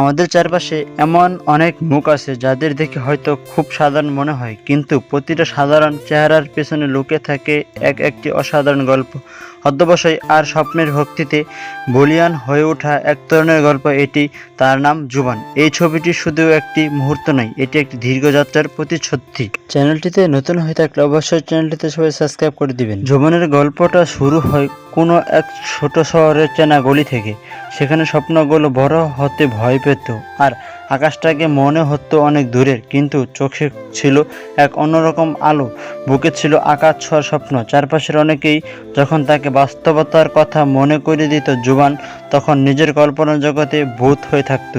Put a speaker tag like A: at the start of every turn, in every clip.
A: আমাদের চারপাশে এমন অনেক মুখ আছে যাদের দেখে হয়তো খুব সাধারণ মনে হয় কিন্তু প্রতিটা সাধারণ চেহারার পেছনে লুকে থাকে এক একটি অসাধারণ গল্প। অধ্যবসায় আর স্বপ্নের ভক্তিতে বলিয়ান হয়ে ওঠা এক তরুণের গল্প এটি তার নাম জুবান। এই ছবিটি শুধু একটি মুহূর্ত নয় এটি একটি দীর্ঘ যাত্রার প্রতিশ্রুতি চ্যানেলটিতে নতুন হয়ে থাকলে অবশ্যই চ্যানেলটিতে সবাই সাবস্ক্রাইব করে দিবেন। জুবানের গল্পটা শুরু হয় কোনো এক ছোট শহরের চেনা গলি থেকে। সেখানে স্বপ্নগুলো বড় হতে ভয় পেত, আর আকাশটাকে মনে হতো অনেক দূরের, কিন্তু চোখে ছিল এক অন্যরকম আলো। বুকে ছিল আকাশ ছোঁয়ার স্বপ্ন। চারপাশের অনেকেই যখন তাকে বাস্তবতার কথা মনে করে দিত জুবান তখন নিজের কল্পনা জগতে ভূত হয়ে থাকত।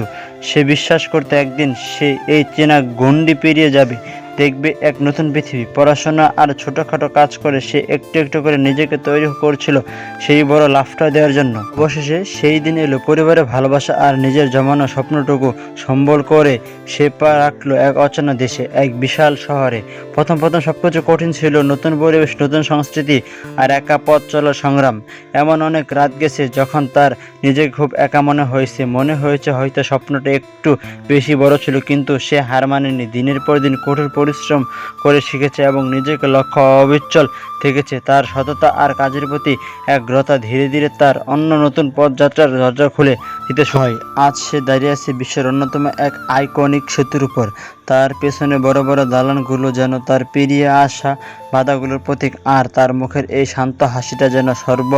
A: সে বিশ্বাস করতে একদিন সে এই চেনা গণ্ডি পেরিয়ে যাবে। দেখবে এক নতুন পৃথিবী। পড়াশোনা আর ছোটোখাটো কাজ করে সে একটু একটু করে নিজেকে তৈরি করছিল সেই বড় লাফটা দেওয়ার জন্য। অবশেষে সেই দিন এলো, পরিবারের ভালোবাসা আর নিজের জমানো স্বপ্নটুকু সম্বল করে সে পা রাখল এক অচেনা দেশে, এক বিশাল শহরে। প্রথম প্রথম সবকিছু কঠিন ছিল, নতুন পরিবেশ, নতুন সংস্কৃতি আর একা পথ চলার সংগ্রাম। এমন অনেক রাত গেছে যখন তার নিজেকে খুব একা মনে হয়েছে। মনে হয়েছে হয়তো স্বপ্নটা একটু বেশি বড় ছিল, কিন্তু সে হার মানেনি। দিনের পর দিন কঠোর পরিশ্রম করে শিখেছে এবং নিজেকে লক্ষ্য অবিচল থেকেছে। তার সততা আর কাজের প্রতি একগ্রতা ধীরে ধীরে তার অন্য নতুন পথযাত্রার দরজা খুলে দিতে হয়। আজ সে দাঁড়িয়ে আছে বিশ্বের অন্যতম এক আইকনিক সেতুর উপর। তার পেছনে বড় বড় দালানগুলো যেন তার পেরিয়ে আসা বাধাগুলোর প্রতীক, আর তার মুখের এই শান্ত হাসিটা যেন সর্ব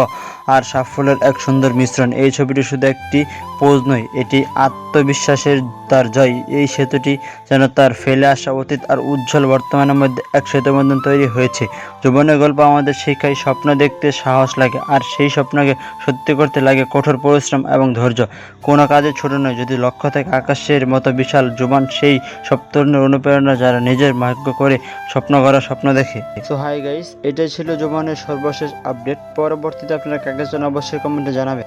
A: আর সাফল্যের এক সুন্দর মিশ্রণ। এই ছবিটি শুধু একটি পোজ নয়, এটি আত্মবিশ্বাসের তার জয়। এই সেতুটি যেন তার ফেলে আসা অতীত আর উজ্জ্বল বর্তমানের মধ্যে এক সেতুবন্ধন তৈরি হয়েছে। জীবনের গল্প আমাদের শিক্ষায় স্বপ্ন দেখতে সাহস লাগে, আর সেই স্বপ্নকে সত্যি করতে লাগে কঠোর পরিশ্রম এবং ধৈর্য। কোনো কাজে ছোট নয়, যদি লক্ষ্য থাকে আকাশের মতো বিশাল জুবান সেই সপ্তরণের অনুপ্রেরণা যারা নিজের ভাগ্য করে স্বপ্ন করার স্বপ্ন দেখে। সো হাই গাইস এটাই ছিল জুবানের সর্বশেষ আপডেট পরবর্তীতে আপনারা কাকে চান অবশ্যই কমেন্টে জানাবেন।